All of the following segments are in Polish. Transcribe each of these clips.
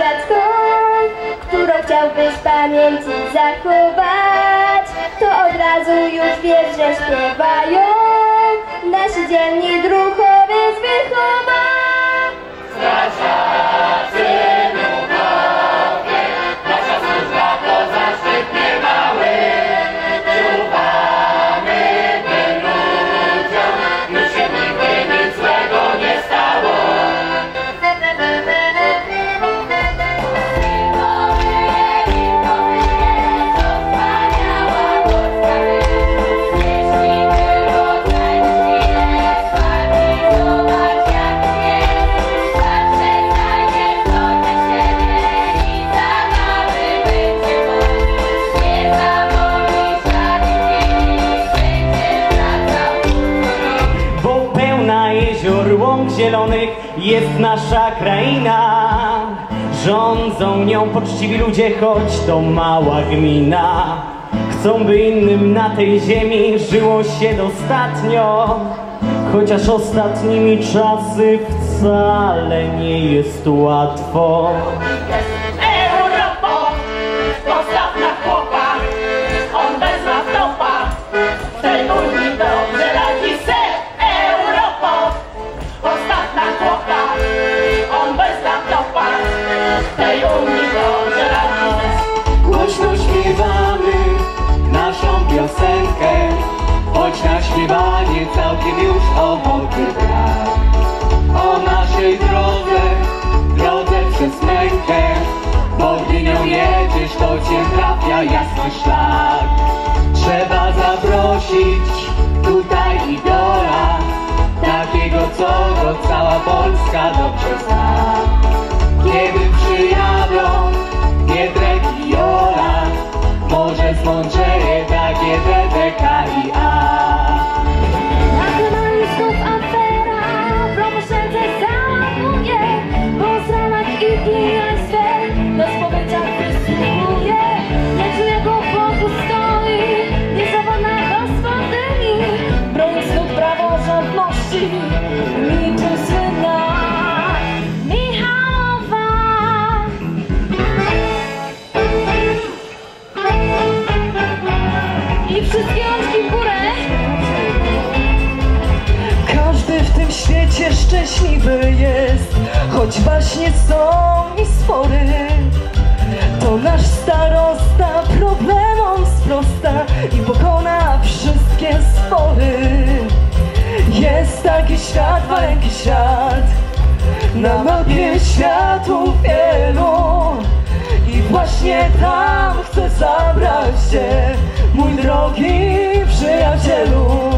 strażacką, którą chciałbyś pamięci zachować, to od razu już wiesz, że śpiewają nasi dzielni druhowie z Wychowa. Bo zielonych jest nasza kraina. Rządzą nią poczciwi ludzie, choć to mała gmina. Chcą, by innym na tej ziemi żyło się dostatnio. Chociaż ostatnimi czasy wcale nie jest łatwo. Zaprosić tutaj idola, takiego co go cała Polska dobrze zna. Kiedy przyjadą Pietrek i Jola, może zmądrzeje takie DDK świecie szczęśliwy jest, choć właśnie są i spory. To nasz starosta problemom sprosta i pokona wszystkie spory. Jest taki świat, maleńki świat, na mapie światu wielu. I właśnie tam chcę zabrać cię, mój drogi przyjacielu.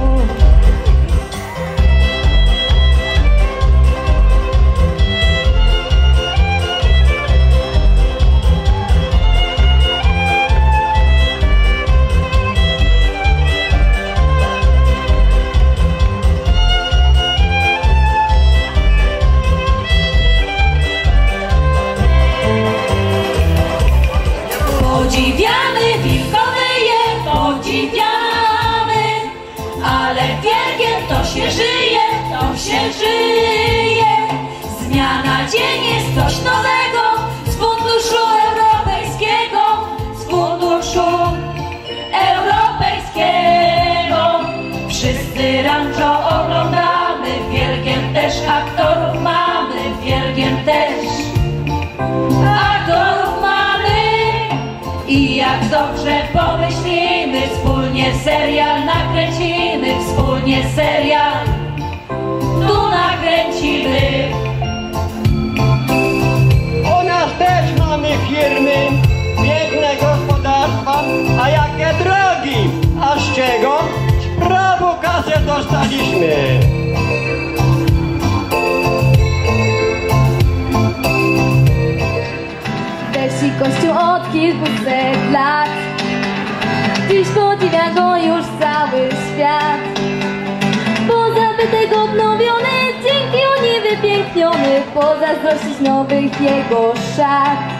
Na dzień jest coś nowego, z funduszu europejskiego, z funduszu europejskiego. Wszyscy rancho oglądamy, wielgiem też aktorów mamy, wielgiem też aktorów mamy i jak dobrze pomyślimy, wspólnie serial nakręcimy, wspólnie serial dostaliśmy. Też i kościół od kilkuset lat. Dziś podziwia już cały świat. Pozabytek odnowiony, dzięki Unii wypiękniony Pozazdrościć nowych jego szat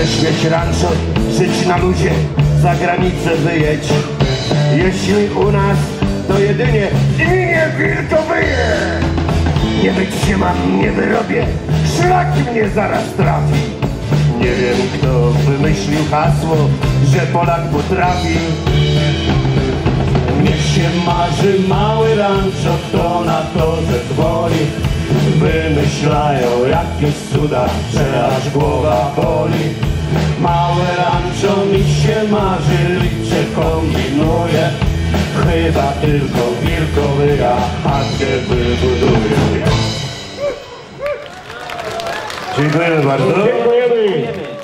Chcesz mieć rancho, żyć na luzie, za granicę wyjedź. Jeśli u nas, to jedynie imię wilkowyje. Nie być się mam, nie wyrobię, szlak mnie zaraz trafi. Nie wiem, kto wymyślił hasło, że Polak potrafi. Niech się marzy mały rancho, kto na to zezwoli. Wymyślają jakieś cuda, że aż głowa boli. Małe rancho mi się marzy, liczę, kombinuję. Chyba tylko wilkowyja chatkę wybuduje. Dziękujemy bardzo. Dziękujemy.